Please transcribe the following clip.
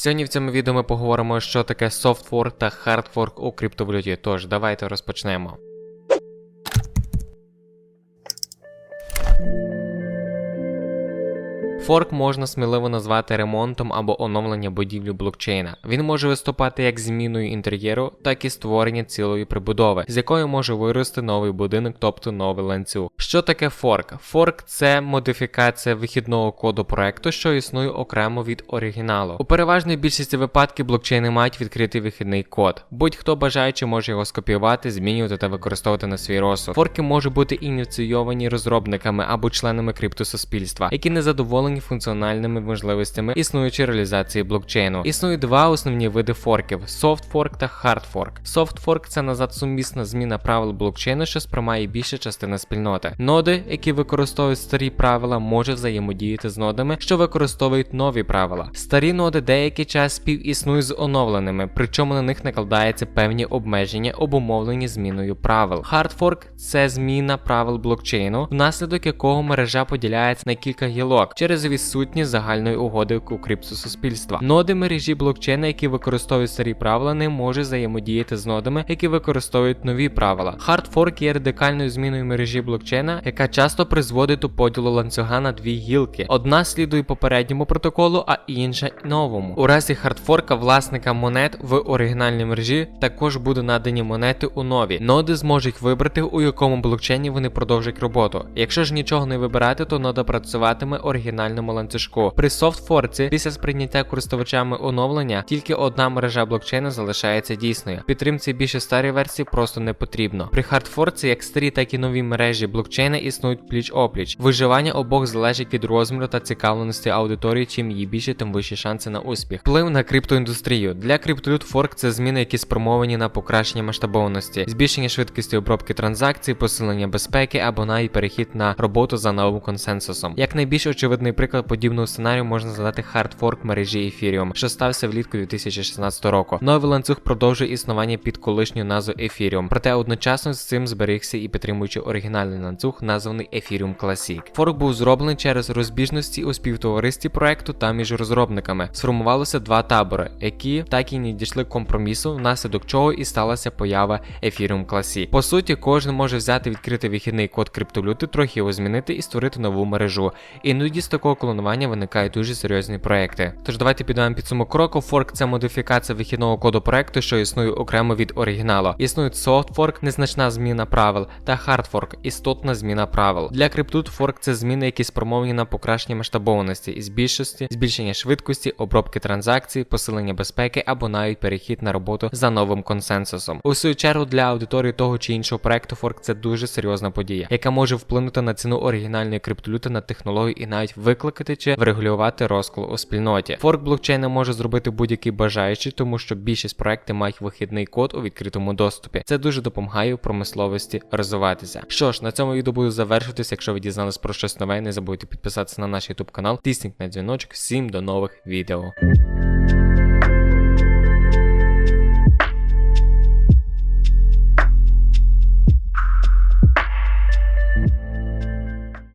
Сьогодні в цьому відео ми поговоримо, що таке софтфорк та хардфорк у криптовалюті. Тож давайте розпочнемо. Форк можна сміливо назвати ремонтом або оновленням будівлі блокчейна. Він може виступати як зміною інтер'єру, так і створення цілої прибудови, з якої може вирости новий будинок, тобто новий ланцюг. Що таке форк? Форк це модифікація вихідного коду проекту, що існує окремо від оригіналу. У переважній більшості випадків блокчейни мають відкритий вихідний код. Будь-хто бажаючи може його скопіювати, змінювати та використовувати на свій розсуд. Форки можуть бути ініційовані розробниками або членами криптосуспільства, які не задоволені функціональними можливостями існуючої реалізації блокчейну. Існують два основні види форків: софтфорк та хардфорк. Софтфорк це назад сумісна зміна правил блокчейну, що сприймає більша частина спільноти. Ноди, які використовують старі правила, можуть взаємодіяти з нодами, що використовують нові правила. Старі ноди деякий час співіснують з оновленими, причому на них накладаються певні обмеження, обумовлені зміною правил. Хардфорк це зміна правил блокчейну, внаслідок якого мережа поділяється на кілька гілок через відсутність загальної угоди криптосуспільства. Ноди мережі блокчейна, які використовують старі правила, не можуть взаємодіяти з нодами, які використовують нові правила. Хардфорк є радикальною зміною мережі блокчейна, яка часто призводить до поділу ланцюга на дві гілки. Одна слідує попередньому протоколу, а інша новому. У разі хардфорка власника монет в оригінальній мережі також буде надані монети у нові. Ноди зможуть вибрати, у якому блокчейні вони продовжать роботу. Якщо ж нічого не вибирати, то нода працюватиме оригінальному ланцюжку. При софтфорці після сприйняття користувачами оновлення тільки одна мережа блокчейну залишається дійсною. Підтримці більше старі версії просто не потрібно. При хардфорці як старі, так і нові мережі блокчейна існують пліч опліч. Виживання обох залежить від розміру та цікавленості аудиторії. Чим її більше, тим вищі шанси на успіх. Вплив на криптоіндустрію для криптовалют форк це зміни, які спрямовані на покращення масштабованості, збільшення швидкості обробки транзакцій, посилення безпеки або навіть перехід на роботу за новим консенсусом. Як найбільш очевидний приклад подібного сценарію можна задати хардфорк мережі Ethereum, що стався влітку 2016 року. Новий ланцюг продовжує існування під колишньою назвою Ethereum, проте одночасно з цим зберігся і підтримуючи оригінальний ланцюг, названий Ethereum Classic. Форк був зроблений через розбіжності у співтоваристві проекту та між розробниками. Сформувалося два табори, які так і не дійшли компромісу, внаслідок чого і сталася поява Ethereum Classic. По суті, кожен може взяти відкритий вихідний код криптовалюти, трохи його змінити і створити нову мережу. Іноді з такого клонування виникають дуже серйозні проекти. Тож давайте підемо підсумок кроку. Форк це модифікація вихідного коду проекту, що існує окремо від оригіналу. Існують софтфорк, незначна зміна правил, та хардфорк, істотна зміна правил. Для криптут форк це зміни, які спрямовані на покращення масштабованості і збільшості, збільшення швидкості, обробки транзакцій, посилення безпеки або навіть перехід на роботу за новим консенсусом. У свою чергу для аудиторії того чи іншого проекту форк це дуже серйозна подія, яка може вплинути на ціну оригінальної криптовалюти, на технологію і навіть викликати чи врегулювати розкол у спільноті. Форк блокчейна може зробити будь-який бажаючий, тому що більшість проектів мають вихідний код у відкритому доступі. Це дуже допомагає у промисловості розвиватися. Що ж, на цьому відео буду завершитись. Якщо ви дізнались про щось нове, не забудьте підписатися на наш YouTube канал, тисніть на дзвіночок. Всім до нових відео.